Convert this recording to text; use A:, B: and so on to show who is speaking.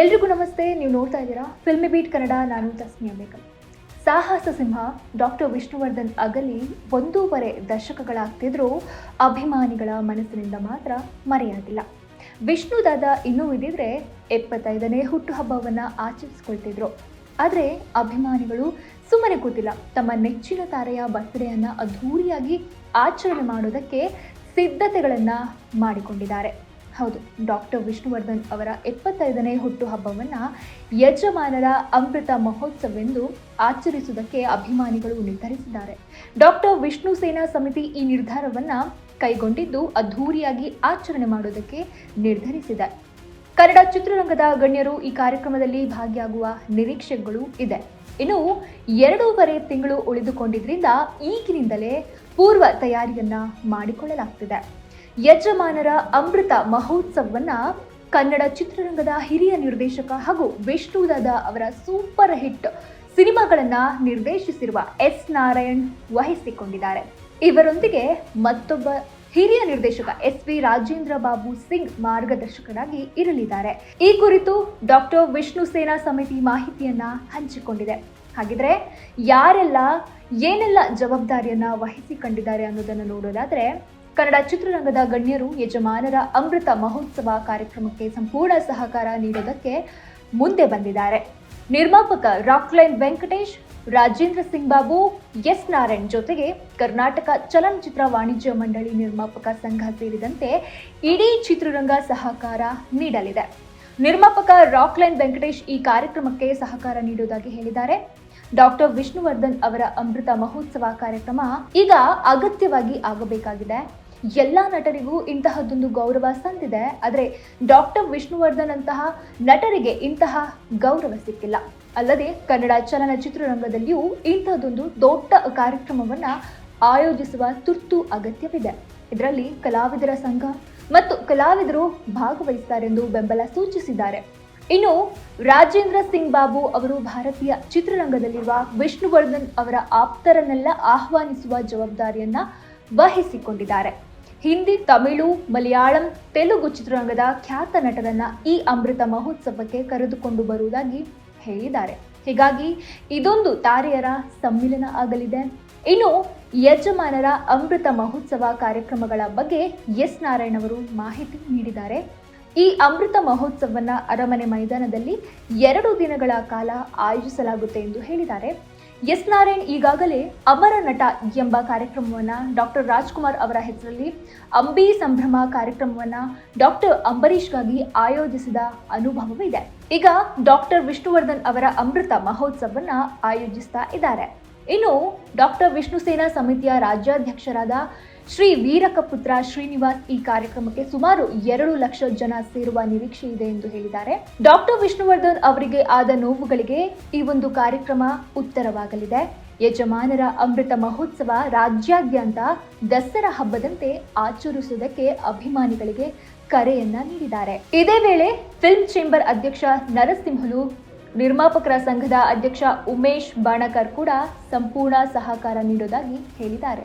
A: ಎಲ್ರಿಗೂ ನಮಸ್ತೆ, ನೀವು ನೋಡ್ತಾ ಇದ್ದೀರಾ ಫಿಲ್ಮಿ ಬೀಟ್ ಕನ್ನಡ ನಾನು ತಸ್ಮಿಯಾ ಬೇಗಂ ಸಾಹಸ ಸಿಂಹ ಡಾಕ್ಟರ್ ವಿಷ್ಣುವರ್ಧನ್ ಅಗಲಿ ಒಂದೂವರೆ ದಶಕಗಳಾಗ್ತಿದ್ರೂ ಅಭಿಮಾನಿಗಳ ಮನಸ್ಸಿನಿಂದ ಮಾತ್ರ ಮರೆಯಾಗಿಲ್ಲ. ವಿಷ್ಣು ದಾದ ಇನ್ನೂ ಇದ್ದಿದ್ರೆ ಎಪ್ಪತ್ತೈದನೇ ಹುಟ್ಟುಹಬ್ಬವನ್ನು ಆಚರಿಸ್ಕೊಳ್ತಿದ್ರು. ಆದರೆ ಅಭಿಮಾನಿಗಳು ಸುಮ್ಮನೆ ಕೂತಿಲ್ಲ. ತಮ್ಮ ನೆಚ್ಚಿನ ತಾರೆಯ ಬರ್ತ್ಡೇಯನ್ನು ಅದ್ಧೂರಿಯಾಗಿ ಆಚರಣೆ ಮಾಡೋದಕ್ಕೆ ಸಿದ್ಧತೆಗಳನ್ನು ಮಾಡಿಕೊಂಡಿದ್ದಾರೆ. ಹೌದು, ಡಾಕ್ಟರ್ ವಿಷ್ಣುವರ್ಧನ್ ಅವರ ಎಪ್ಪತ್ತೈದನೇ ಹುಟ್ಟುಹಬ್ಬವನ್ನು ಯಜಮಾನರ ಅಮೃತ ಮಹೋತ್ಸವವೆಂದು ಆಚರಿಸುವುದಕ್ಕೆ ಅಭಿಮಾನಿಗಳು ನಿರ್ಧರಿಸಿದ್ದಾರೆ. ಡಾಕ್ಟರ್ ವಿಷ್ಣು ಸೇನಾ ಸಮಿತಿ ಈ ನಿರ್ಧಾರವನ್ನು ಕೈಗೊಂಡಿದ್ದು ಅದ್ಧೂರಿಯಾಗಿ ಆಚರಣೆ ಮಾಡೋದಕ್ಕೆ ನಿರ್ಧರಿಸಿದೆ. ಕನ್ನಡ ಚಿತ್ರರಂಗದ ಗಣ್ಯರು ಈ ಕಾರ್ಯಕ್ರಮದಲ್ಲಿ ಭಾಗಿಯಾಗುವ ನಿರೀಕ್ಷೆಗಳು ಇದೆ. ಇನ್ನು ಎರಡೂವರೆ ತಿಂಗಳು ಉಳಿದುಕೊಂಡಿದ್ದರಿಂದ ಈಗಿನಿಂದಲೇ ಪೂರ್ವ ತಯಾರಿಯನ್ನ ಮಾಡಿಕೊಳ್ಳಲಾಗ್ತಿದೆ. ಯಜಮಾನರ ಅಮೃತ ಮಹೋತ್ಸವವನ್ನ ಕನ್ನಡ ಚಿತ್ರರಂಗದ ಹಿರಿಯ ನಿರ್ದೇಶಕ ಹಾಗೂ ವಿಷ್ಣುದಾದ ಅವರ ಸೂಪರ್ ಹಿಟ್ ಸಿನಿಮಾಗಳನ್ನ ನಿರ್ದೇಶಿಸಿರುವ ಎಸ್ ನಾರಾಯಣ್ ವಹಿಸಿಕೊಂಡಿದ್ದಾರೆ. ಇವರೊಂದಿಗೆ ಮತ್ತೊಬ್ಬ ಹಿರಿಯ ನಿರ್ದೇಶಕ ಎಸ್ ವಿ ರಾಜೇಂದ್ರ ಬಾಬು ಸಿಂಗ್ ಮಾರ್ಗದರ್ಶಕರಾಗಿ ಇರಲಿದ್ದಾರೆ. ಈ ಕುರಿತು ಡಾಕ್ಟರ್ ವಿಷ್ಣು ಸೇನಾ ಸಮಿತಿ ಮಾಹಿತಿಯನ್ನ ಹಂಚಿಕೊಂಡಿದೆ. ಹಾಗಿದ್ರೆ ಯಾರೆಲ್ಲ ಏನೆಲ್ಲ ಜವಾಬ್ದಾರಿಯನ್ನ ವಹಿಸಿಕೊಂಡಿದ್ದಾರೆ ಅನ್ನೋದನ್ನು ನೋಡೋದಾದ್ರೆ ಕನ್ನಡ ಚಿತ್ರರಂಗದ ಗಣ್ಯರು, ಯಜಮಾನರ ಅಮೃತ ಮಹೋತ್ಸವ ಕಾರ್ಯಕ್ರಮಕ್ಕೆ ಸಂಪೂರ್ಣ ಸಹಕಾರ ನೀಡೋದಕ್ಕೆ ಮುಂದೆ ಬಂದಿದ್ದಾರೆ. ನಿರ್ಮಾಪಕ ರಾಕ್ಲೈನ್ ವೆಂಕಟೇಶ್, ರಾಜೇಂದ್ರ ಸಿಂಗ್ ಬಾಬು, ಎಸ್ ನಾರಾಯಣ್ ಜೊತೆಗೆ ಕರ್ನಾಟಕ ಚಲನಚಿತ್ರ ವಾಣಿಜ್ಯ ಮಂಡಳಿ ನಿರ್ಮಾಪಕ ಸಂಘ ಸೇರಿದಂತೆ ಇಡೀ ಚಿತ್ರರಂಗ ಸಹಕಾರ ನೀಡಲಿದೆ. ನಿರ್ಮಾಪಕ ರಾಕ್ಲೈನ್ ವೆಂಕಟೇಶ್ ಈ ಕಾರ್ಯಕ್ರಮಕ್ಕೆ ಸಹಕಾರ ನೀಡುವುದಾಗಿ ಹೇಳಿದ್ದಾರೆ. ಡಾಕ್ಟರ್ ವಿಷ್ಣುವರ್ಧನ್ ಅವರ ಅಮೃತ ಮಹೋತ್ಸವ ಕಾರ್ಯಕ್ರಮ ಈಗ ಅಗತ್ಯವಾಗಿ ಆಗಬೇಕಾಗಿದೆ. ಎಲ್ಲ ನಟರಿಗೂ ಇಂತಹದ್ದೊಂದು ಗೌರವ ಸಂದಿದೆ. ಆದರೆ ಡಾಕ್ಟರ್ ವಿಷ್ಣುವರ್ಧನ್ ಅಂತಹ ನಟರಿಗೆ ಇಂತಹ ಗೌರವ ಸಿಕ್ಕಿಲ್ಲ. ಅಲ್ಲದೆ ಕನ್ನಡ ಚಲನಚಿತ್ರರಂಗದಲ್ಲಿಯೂ ಇಂತಹದೊಂದು ದೊಡ್ಡ ಕಾರ್ಯಕ್ರಮವನ್ನ ಆಯೋಜಿಸುವ ತುರ್ತು ಅಗತ್ಯವಿದೆ. ಇದರಲ್ಲಿ ಕಲಾವಿದರ ಸಂಘ ಮತ್ತು ಕಲಾವಿದರು ಭಾಗವಹಿಸುತ್ತಾರೆಂದು ಬೆಂಬಲ ಸೂಚಿಸಿದ್ದಾರೆ. ಇನ್ನು ರಾಜೇಂದ್ರ ಸಿಂಗ್ ಬಾಬು ಅವರು ಭಾರತೀಯ ಚಿತ್ರರಂಗದಲ್ಲಿರುವ ವಿಷ್ಣುವರ್ಧನ್ ಅವರ ಆಪ್ತರನ್ನೆಲ್ಲ ಆಹ್ವಾನಿಸುವ ಜವಾಬ್ದಾರಿಯನ್ನ ವಹಿಸಿಕೊಂಡಿದ್ದಾರೆ. ಹಿಂದಿ, ತಮಿಳು, ಮಲಯಾಳಂ, ತೆಲುಗು ಚಿತ್ರರಂಗದ ಖ್ಯಾತ ನಟರನ್ನ ಈ ಅಮೃತ ಮಹೋತ್ಸವಕ್ಕೆ ಕರೆದುಕೊಂಡು ಬರುವುದಾಗಿ ಹೇಳಿದ್ದಾರೆ. ಹೀಗಾಗಿ ಇದೊಂದು ತಾರೆಯರ ಸಮ್ಮಿಲನ ಆಗಲಿದೆ. ಇನ್ನು ಯಜಮಾನರ ಅಮೃತ ಮಹೋತ್ಸವ ಕಾರ್ಯಕ್ರಮಗಳ ಬಗ್ಗೆ ಎಸ್ ನಾರಾಯಣ್ ಅವರು ಮಾಹಿತಿ ನೀಡಿದ್ದಾರೆ. ಈ ಅಮೃತ ಮಹೋತ್ಸವವನ್ನು ಅರಮನೆ ಮೈದಾನದಲ್ಲಿ ಎರಡು ದಿನಗಳ ಕಾಲ ಆಯೋಜಿಸಲಾಗುತ್ತೆ ಎಂದು ಹೇಳಿದ್ದಾರೆ. ಎಸ್ ನಾರಾಯಣ್ ಈಗಾಗಲೇ ಅಮರ ನಟ ಎಂಬ ಕಾರ್ಯಕ್ರಮವನ್ನು ಡಾಕ್ಟರ್ ರಾಜ್ಕುಮಾರ್ ಅವರ ಹೆಸರಲ್ಲಿ ಅಂಬಿ ಸಂಭ್ರಮ ಕಾರ್ಯಕ್ರಮವನ್ನು ಡಾಕ್ಟರ್ ಅಂಬರೀಷ್ಗಾಗಿ ಆಯೋಜಿಸಿದ ಅನುಭವವಿದೆ. ಈಗ ಡಾಕ್ಟರ್ ವಿಷ್ಣುವರ್ಧನ್ ಅವರ ಅಮೃತ ಮಹೋತ್ಸವವನ್ನು ಆಯೋಜಿಸ್ತಾ ಇದ್ದಾರೆ. ಇನ್ನು ಡಾಕ್ಟರ್ ವಿಷ್ಣು ಸೇನಾ ಸಮಿತಿಯ ರಾಜ್ಯಾಧ್ಯಕ್ಷರಾದ ಶ್ರೀ ವೀರಕಪುತ್ರ ಶ್ರೀನಿವಾಸ್ ಈ ಕಾರ್ಯಕ್ರಮಕ್ಕೆ ಸುಮಾರು ಎರಡು ಲಕ್ಷ ಜನ ಸೇರುವ ನಿರೀಕ್ಷೆ ಇದೆ ಎಂದು ಹೇಳಿದ್ದಾರೆ. ಡಾಕ್ಟರ್ ವಿಷ್ಣುವರ್ಧನ್ ಅವರಿಗೆ ಆದ ನೋವುಗಳಿಗೆ ಈ ಒಂದು ಕಾರ್ಯಕ್ರಮ ಉತ್ತರವಾಗಲಿದೆ. ಯಜಮಾನರ ಅಮೃತ ಮಹೋತ್ಸವ ರಾಜ್ಯಾದ್ಯಂತ ದಸರಾ ಹಬ್ಬದಂತೆ ಆಚರಿಸುವುದಕ್ಕೆ ಅಭಿಮಾನಿಗಳಿಗೆ ಕರೆಯನ್ನ ನೀಡಿದ್ದಾರೆ. ಇದೇ ವೇಳೆ ಫಿಲ್ಮ್ ಚೇಂಬರ್ ಅಧ್ಯಕ್ಷ ನರಸಿಂಹಲು, ನಿರ್ಮಾಪಕರ ಸಂಘದ ಅಧ್ಯಕ್ಷ ಉಮೇಶ್ ಬಾಣಕರ್ ಕೂಡ ಸಂಪೂರ್ಣ ಸಹಕಾರ ನೀಡೋದಾಗಿ ಹೇಳಿದ್ದಾರೆ.